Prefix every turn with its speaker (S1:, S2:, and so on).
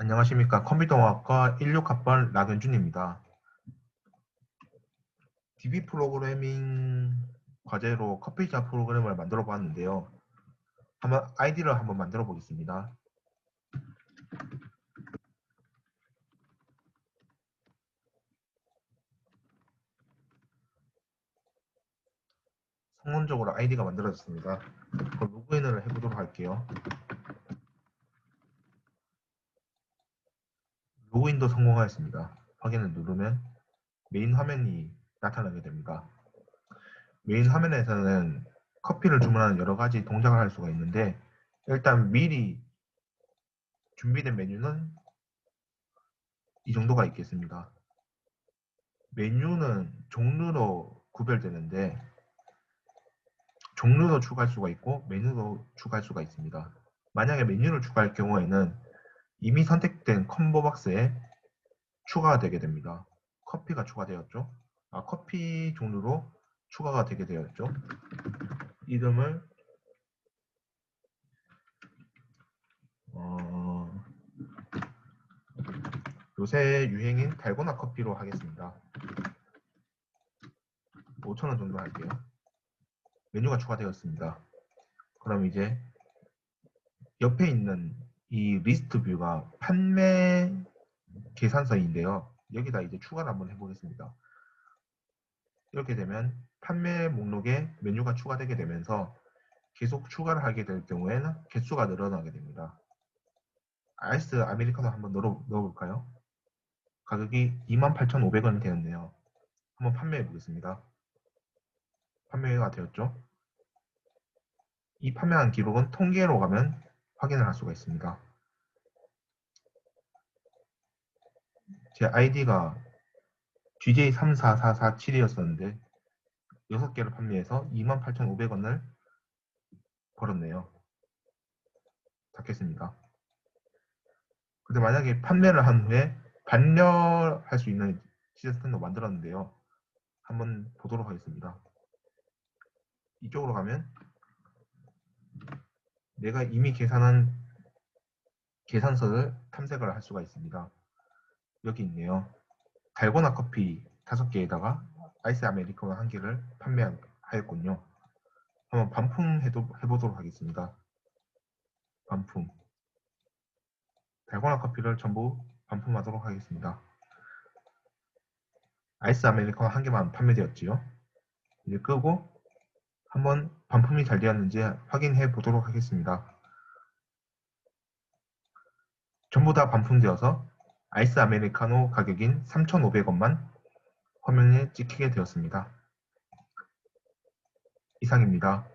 S1: 안녕하십니까. 컴퓨터공학과 16학번 락연준입니다. DB 프로그래밍 과제로 커피자 프로그램을 만들어 보았는데요. 한번 아이디를 한번 만들어 보겠습니다. 성론적으로 아이디가 만들어졌습니다. 로그인을 해보도록 할게요. 로그인도 성공하였습니다. 확인을 누르면 메인 화면이 나타나게 됩니다. 메인 화면에서는 커피를 주문하는 여러 가지 동작을 할 수가 있는데 일단 미리 준비된 메뉴는 이 정도가 있겠습니다. 메뉴는 종류로 구별되는데 종류도 추가할 수가 있고 메뉴도 추가할 수가 있습니다. 만약에 메뉴를 추가할 경우에는 이미 선택된 컴보 박스에 추가가 되게 됩니다. 커피가 추가되었죠. 아, 커피 종류로 추가가 되게 되었죠. 이름을 어, 요새 유행인 달고나 커피로 하겠습니다. 5,000원 정도 할게요. 메뉴가 추가되었습니다. 그럼 이제 옆에 있는 이 리스트 뷰가 판매 계산서인데요. 여기다 이제 추가를 한번 해보겠습니다. 이렇게 되면 판매 목록에 메뉴가 추가되게 되면서 계속 추가를 하게 될 경우에는 개수가 늘어나게 됩니다. 아이스 아메리카노 한번 넣어, 넣어볼까요? 가격이 28,500원이 되었네요. 한번 판매해 보겠습니다. 판매가 되었죠? 이 판매한 기록은 통계로 가면 확인을 할 수가 있습니다. 제 아이디가 GJ34447이었었는데 6개를 판매해서 28,500원을 벌었네요. 닫겠습니다. 근데 만약에 판매를 한 후에 반려할 수 있는 시스템도 만들었는데요. 한번 보도록 하겠습니다. 이쪽으로 가면 내가 이미 계산한 계산서를 탐색을 할 수가 있습니다. 여기 있네요. 달고나 커피 5개에다가 아이스 아메리카노 1개를 판매하였군요. 한번 반품 해도, 해보도록 하겠습니다. 반품. 달고나 커피를 전부 반품하도록 하겠습니다. 아이스 아메리카노 1개만 판매되었지요. 이제 끄고 한번 반품이 잘 되었는지 확인해 보도록 하겠습니다. 전부 다 반품되어서 아이스 아메리카노 가격인 3,500원만 화면에 찍히게 되었습니다. 이상입니다.